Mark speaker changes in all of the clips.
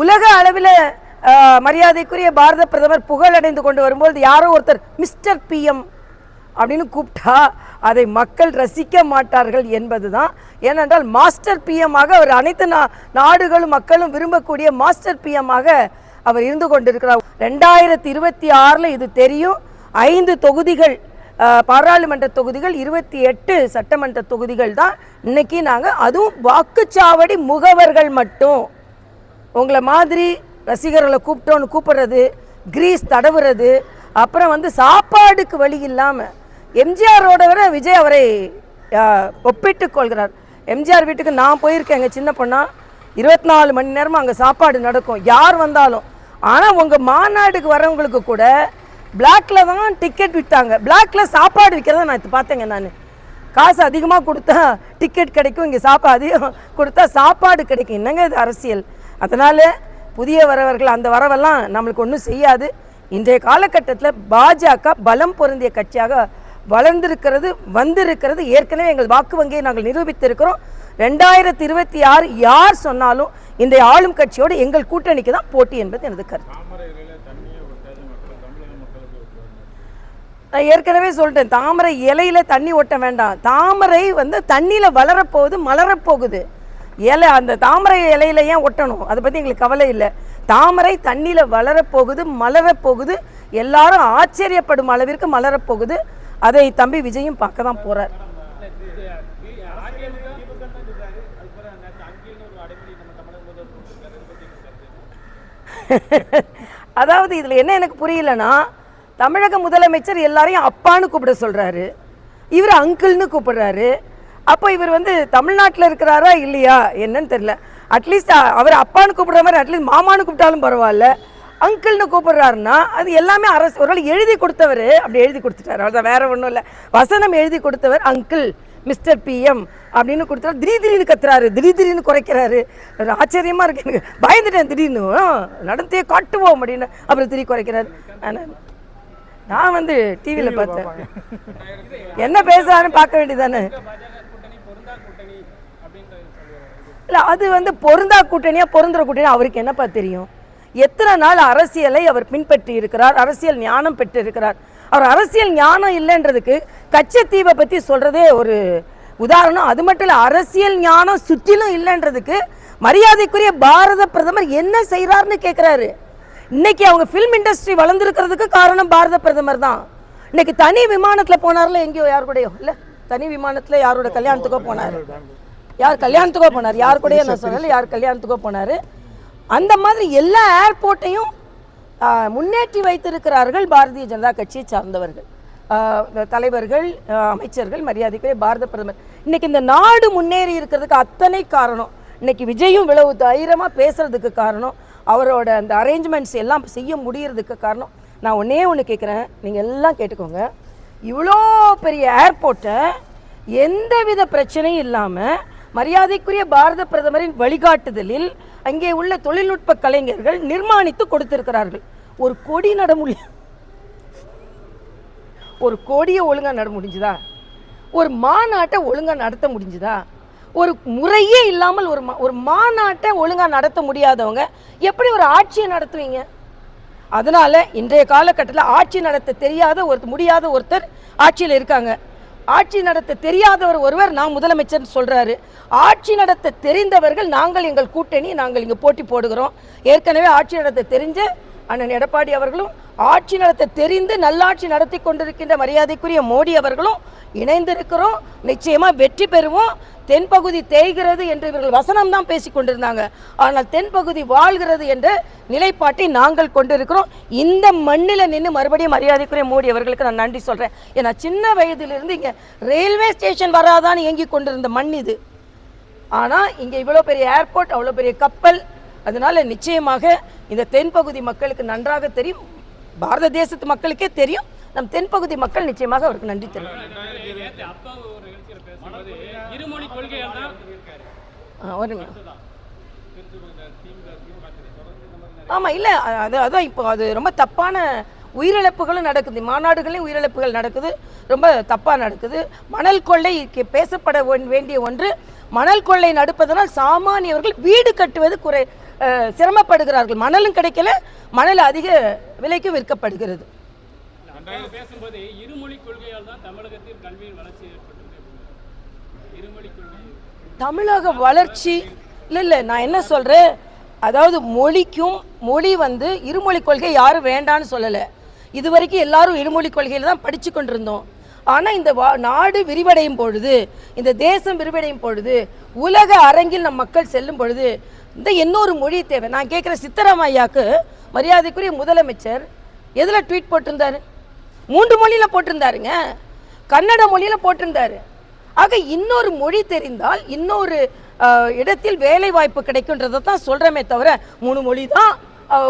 Speaker 1: உலக அளவில் மரியாதைக்குரிய பாரத பிரதமர் புகழடைந்து கொண்டு வரும்போது யாரோ ஒருத்தர் மிஸ்டர் பிஎம் அப்படின்னு கூப்பிட்டா அதை மக்கள் ரசிக்க மாட்டார்கள் என்பது தான் ஏனென்றால் மாஸ்டர் பிஎம்மாக அவர் அனைத்து நா நாடுகளும் மக்களும் விரும்பக்கூடிய மாஸ்டர் பிஎம்மாக அவர் இருந்து கொண்டிருக்கிறார். ரெண்டாயிரத்தி இருபத்தி ஆறில் இது தெரியும். ஐந்து தொகுதிகள் பாராளுமன்ற தொகுதிகள் இருபத்தி எட்டு சட்டமன்ற தொகுதிகள் தான். இன்னைக்கு நாங்கள் அதுவும் வாக்குச்சாவடி முகவர்கள் மட்டும். உங்களை மாதிரி ரசிகர்களை கூப்பிட்டோன்னு கூப்பிடுறது கிரீஸ் தடவுறது அப்புறம் வந்து சாப்பாடுக்கு வழி இல்லாமல் எம்ஜிஆரோட விட விஜய் அவரை ஒப்பிட்டு கொள்கிறார். எம்ஜிஆர் வீட்டுக்கு நான் போயிருக்கேன் எங்கள் சின்ன பொண்ணா. இருபத்தி நாலு மணி நேரமும் அங்கே சாப்பாடு நடக்கும். யார் வந்தாலும். ஆனால் உங்கள் மாநாடுக்கு வரவங்களுக்கு கூட பிளாக்ல தான் டிக்கெட் விற்றாங்க பிளாக்ல சாப்பாடு விற்கிறத நான் இது பார்த்தேங்க நான். காசு அதிகமாக கொடுத்தா டிக்கெட் கிடைக்கும் இங்கே சாப்பாடு அதிகம் கொடுத்தா சாப்பாடு கிடைக்கும். என்னங்க இது அரசியல்? அதனால் புதிய வரவர்கள் அந்த வரவெல்லாம் நம்மளுக்கு ஒன்றும் செய்யாது. இன்றைய காலகட்டத்தில் பாஜக பலம் பொருந்திய கட்சியாக வளர்ந்திருக்கிறது வந்திருக்கிறது. ஏற்கனவே எங்கள் வாக்கு வங்கியை நாங்கள் நிரூபித்திருக்கிறோம். ரெண்டாயிரத்தி இருபத்தி ஆறு யார் சொன்னாலும் இன்றைய ஆளும் கட்சியோடு எங்கள் கூட்டணிக்கு தான் போட்டி என்பது எனது கருத்து. நான் ஏற்கனவே சொல்லிட்டேன் தாமரை இலையில தண்ணி ஒட்ட வேண்டாம். தாமரை வந்து தண்ணியில வளரப்போகுது மலரப்போகுது. இலை அந்த தாமரை இலையில ஏன் ஒட்டணும்? அதை பற்றி எங்களுக்கு கவலை இல்லை. தாமரை தண்ணியில் வளரப்போகுது மலரப்போகுது. எல்லாரும் ஆச்சரியப்படும் அளவிற்கு மலரப்போகுது. அதை தம்பி விஜயும் பார்க்க தான் போகிறார் அதாவது இதில் என்ன எனக்கு புரியலன்னா தமிழக முதலமைச்சர் எல்லாரையும் அப்பான்னு கூப்பிட சொல்கிறாரு இவர் அங்கிள்னு கூப்பிடுறாரு. அப்போ இவர் வந்து தமிழ்நாட்டில் இருக்கிறாரா இல்லையா என்னன்னு தெரியல. அட்லீஸ்ட் அவர் அப்பான்னு கூப்பிடுற மாதிரி அட்லீஸ்ட் மாமான்னு கூப்பிட்டாலும் பரவாயில்ல. அங்கிள்னு கூப்பிடுறாருன்னா அது எல்லாமே அரசு ஒரு எழுதி கொடுத்தவர் அப்படி எழுதி கொடுத்துட்டாரு. அவ்வளோதான் வேற ஒன்றும் இல்லை. வசனம் எழுதி கொடுத்தவர் அங்கிள் மிஸ்டர் பிஎம் அப்படின்னு கொடுத்தாரு திடீர் திடீர்னு கத்துறாரு திடீர் திடீர்னு குறைக்கிறாரு. அது ஆச்சரியமா இருக்கு எனக்கு. பயந்துட்டேன் திடீர்னு. நடந்தே காட்டுவோம் அப்படின்னு அப்புறம் திடீர் குறைக்கிறாரு. ஆனால் நான் வந்து டிவியில் பார்த்தேன். என்ன பேசுறாருன்னு பார்க்க வேண்டியதானே இல்லை அது வந்து பொருந்தா கூட்டணியாக பொருந்துற கூட்டணி அவருக்கு என்னப்பா தெரியும்? எத்தனை நாள் அரசியலை அவர் பின்பற்றி இருக்கிறார் அரசியல் ஞானம் பெற்று இருக்கிறார் அவர் அரசியல் ஞானம் இல்லைன்றதுக்கு கச்சத்தீவை பற்றி சொல்கிறதே ஒரு உதாரணம். அது மட்டும் இல்லை அரசியல் ஞானம் சுற்றிலும் இல்லைன்றதுக்கு மரியாதைக்குரிய பாரத பிரதமர் என்ன செய்கிறாருன்னு கேட்குறாரு இன்னைக்கு அவங்க ஃபிலிம் இண்டஸ்ட்ரி வளர்ந்துருக்கிறதுக்கு காரணம் பாரத பிரதமர் தான். இன்னைக்கு தனி விமானத்தில் போனார்ல எங்கேயோ யார் கூடயோ. இல்லை தனி விமானத்தில் யாரோட கல்யாணத்துக்கோ போனார். யார் கல்யாணத்துக்கோ போனார். யார் கூடயோ நான் சொல்லல யார் கல்யாணத்துக்கோ போனார். அந்த மாதிரி எல்லா ஏர்போர்ட்டையும் முன்னேற்றி வைத்திருக்கிறார்கள் பாரதிய ஜனதா கட்சியை சார்ந்தவர்கள். தலைவர்கள் அமைச்சர்கள் மரியாதைக்குரிய பாரத பிரதமர். இன்னைக்கு இந்த நாடு முன்னேறி இருக்கிறதுக்கு அத்தனை காரணம் இன்னைக்கு விஜயும் இவ்வளவு தைரியமாக பேசுறதுக்கு காரணம் அவரோட அந்த அரேஞ்ச்மெண்ட்ஸ் எல்லாம் செய்ய முடியறதுக்கு காரணம். நான் ஒன்றே ஒன்று கேட்குறேன் நீங்கள் எல்லாம் கேட்டுக்கோங்க. இவ்வளோ பெரிய ஏர்போர்ட்டை எந்தவித பிரச்சனையும் இல்லாமல் மரியாதைக்குரிய பாரத பிரதமரின் வழிகாட்டுதலில் அங்கே உள்ள தொழில்நுட்ப கலைஞர்கள் நிர்மாணித்து கொடுத்திருக்கிறார்கள். ஒரு கொடி நட முடியும் ஒரு கொடியை ஒழுங்காக நட முடிஞ்சுதா? ஒரு மாநாட்டை ஒழுங்காக நடத்த முடிஞ்சுதா? ஒரு முறையே இல்லாமல் ஒரு மா- ஒரு மாநாட்டை ஒழுங்காக நடத்த முடியாதவங்க எப்படி ஒரு ஆட்சியை நடத்துவீங்க? அதனால இன்றைய காலகட்டத்தில் ஆட்சி நடத்த தெரியாத ஒருத்தர் முடியாத ஒருத்தர் ஆட்சியில் இருக்காங்க. ஆட்சி நடத்த தெரியாதவர் ஒருவர் நான் முதலமைச்சர் சொல்றாரு. ஆட்சி நடத்த தெரிந்தவர்கள் நாங்கள் எங்கள் கூட்டணி நாங்கள் இங்கே போட்டி போடுகிறோம். ஏற்கனவே ஆட்சி நடத்த தெரிஞ்ச அண்ணன் எடப்பாடி அவர்களும் ஆட்சி நடத்த தெரிந்து நல்லாட்சி நடத்தி கொண்டிருக்கின்ற மரியாதைக்குரிய மோடி அவர்களும் இணைந்திருக்கிறோம். நிச்சயமா வெற்றி பெறுவோம். தென்பகுதி தேய்கிறது என்று இவர்கள் வசனம் தான் பேசி கொண்டிருந்தாங்க. ஆனால் தென்பகுதி வாழ்கிறது என்ற நிலைப்பாட்டை நாங்கள் கொண்டிருக்கிறோம். இந்த மண்ணில் நின்று மறுபடியும் மரியாதைக்குரிய மோடி அவர்களுக்கு நான் நன்றி சொல்கிறேன் ஏன்னா சின்ன வயதிலிருந்து இங்கே ரயில்வே ஸ்டேஷன் வராதான்னு இயங்கி கொண்டிருந்த மண் இது. ஆனால் இங்கே இவ்வளோ பெரிய ஏர்போர்ட் அவ்வளோ பெரிய கப்பல் அதனால நிச்சயமாக இந்த தென்பகுதி மக்களுக்கு நன்றாக தெரியும். பாரத தேசத்து மக்களுக்கே தெரியும். நம் தென்பகுதி மக்கள் நிச்சயமாக அவருக்கு நன்றி தெரியும்
Speaker 2: நேத்து ஒரு
Speaker 1: அது அதுதான் இப்போ அது ரொம்ப தப்பான உயிரிழப்புகளும் நடக்குது. மாநாடுகளையும் உயிரிழப்புகள் நடக்குது. ரொம்ப தப்பாக நடக்குது. மணல் கொள்ளை பேசப்பட வேண்டிய ஒன்று. மணல் கொள்ளை நடப்பதனால் சாமானியவர்கள் வீடு கட்டுவது குறை சிரமப்படுகிறார்கள். மணலும் கிடைக்கல மணல் அதிக விலைக்கு விற்கப்படுகிறது. தமிழக வளர்ச்சி இல்லை இல்லை நான் என்ன சொல்கிறேன் அதாவது மொழிக்கும் மொழி வந்து இருமொழி கொள்கை யாரும் வேண்டான்னு சொல்லலை. இது வரைக்கும் எல்லாரும் இருமொழி கொள்கையில் தான் படித்து கொண்டிருந்தோம். ஆனால் இந்த வா நாடு விரிவடையும் பொழுது இந்த தேசம் விரிவடையும் பொழுது உலக அரங்கில் நம் மக்கள் செல்லும் பொழுது இந்த இன்னொரு மொழி தேவை. நான் கேட்குற சித்தராமையாக்கு மரியாதைக்குரிய முதலமைச்சர் எதில் ட்வீட் போட்டிருந்தாரு? மூன்று மொழியில் போட்டிருந்தாருங்க. கன்னட மொழியில் போட்டிருந்தாரு. ஆக இன்னொரு மொழி தெரிந்தால் இன்னொரு இடத்தில் வேலை வாய்ப்பு கிடைக்குன்றதை தான் சொல்கிறோமே தவிர மூணு மொழி தான்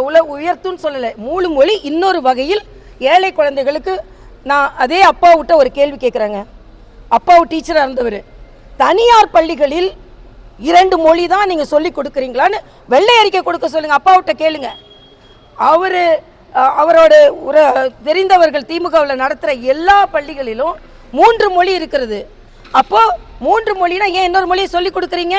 Speaker 1: உல உயர்த்துன்னு சொல்லலை. மூணு மொழி இன்னொரு வகையில் ஏழை குழந்தைகளுக்கு நான் அதே அப்பாவிட்ட ஒரு கேள்வி கேட்குறேங்க. அப்பாவு டீச்சராக இருந்தவர். தனியார் பள்ளிகளில் இரண்டு மொழி தான் நீங்கள் சொல்லி கொடுக்குறீங்களான்னு வெள்ளை அறிக்கை கொடுக்க சொல்லுங்கள் அப்பாவிட்ட கேளுங்க. அவர் அவரோட உர தெரிந்தவர்கள் திமுகவில் நடத்துகிற எல்லா பள்ளிகளிலும் மூன்று மொழி இருக்கிறது. அப்போது மூன்று மொழினா ஏன் இன்னொரு மொழியை சொல்லி கொடுக்குறீங்க?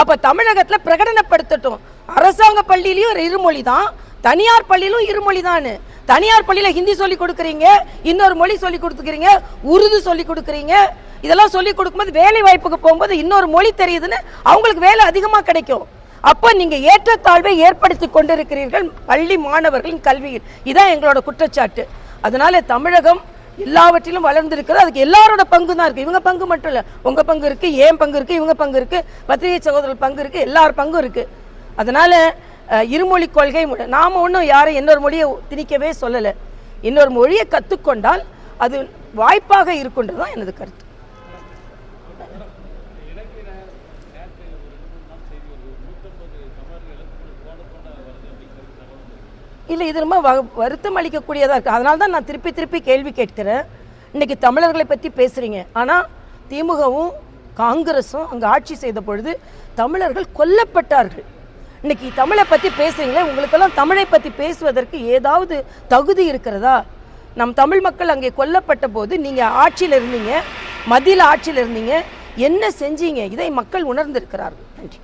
Speaker 1: அப்போ தமிழகத்தில் பிரகடனப்படுத்தட்டும். அரசாங்க பள்ளியிலையும் இருமொழி தான் தனியார் பள்ளியிலும் இருமொழி தான் தனியார் பள்ளியில் ஹிந்தி சொல்லி கொடுக்குறீங்க இன்னொரு மொழி சொல்லி கொடுத்துக்கிறீங்க உருது சொல்லி கொடுக்குறீங்க. இதெல்லாம் சொல்லி கொடுக்கும்போது வேலை வாய்ப்புக்கு போகும்போது இன்னொரு மொழி தெரியுதுன்னு அவங்களுக்கு வேலை அதிகமாக கிடைக்கும். அப்போ நீங்கள் ஏற்றத்தாழ்வை ஏற்படுத்தி கொண்டிருக்கிறீர்கள் பள்ளி மாணவர்களின் கல்வியில். இதுதான் எங்களோட குற்றச்சாட்டு. அதனால தமிழகம் எல்லாவற்றிலும் வளர்ந்திருக்கிறது. அதுக்கு எல்லாரோட பங்கு தான் இருக்குது இவங்க பங்கு மட்டும் இல்லை. உங்கள் பங்கு இருக்குது ஏன் பங்கு இருக்குது இவங்க பங்கு இருக்குது பத்திரிகை சகோதரர் பங்கு இருக்குது எல்லார் பங்கும் இருக்குது அதனால இருமொழி கொள்கை நாம் நாம ஒன்றும் யாரும் இன்னொரு மொழியை திணிக்கவே சொல்லலை. இன்னொரு மொழியை கற்றுக்கொண்டால் அது வாய்ப்பாக இருக்குன்றது தான் எனது கருத்து. இல்லை இது ரொம்ப வருத்தம் அளிக்கக்கூடியதாக இருக்குது அதனால தான் நான் திருப்பி திருப்பி கேள்வி கேட்கிறேன். இன்றைக்கி தமிழர்களை பற்றி பேசுகிறீங்க ஆனால் திமுகவும் காங்கிரஸும் அங்கே ஆட்சி செய்த பொழுது தமிழர்கள் கொல்லப்பட்டார்கள். இன்னைக்கு தமிழை பற்றி பேசுகிறீங்களே உங்களுக்கெல்லாம் தமிழை பற்றி பேசுவதற்கு ஏதாவது தகுதி இருக்கிறதா? நம் தமிழ் மக்கள் அங்கே கொல்லப்பட்ட போது நீங்கள் ஆட்சியில் இருந்தீங்க மதியில் ஆட்சியில் இருந்தீங்க என்ன செஞ்சீங்க? இதை மக்கள் உணர்ந்திருக்கிறார்கள்.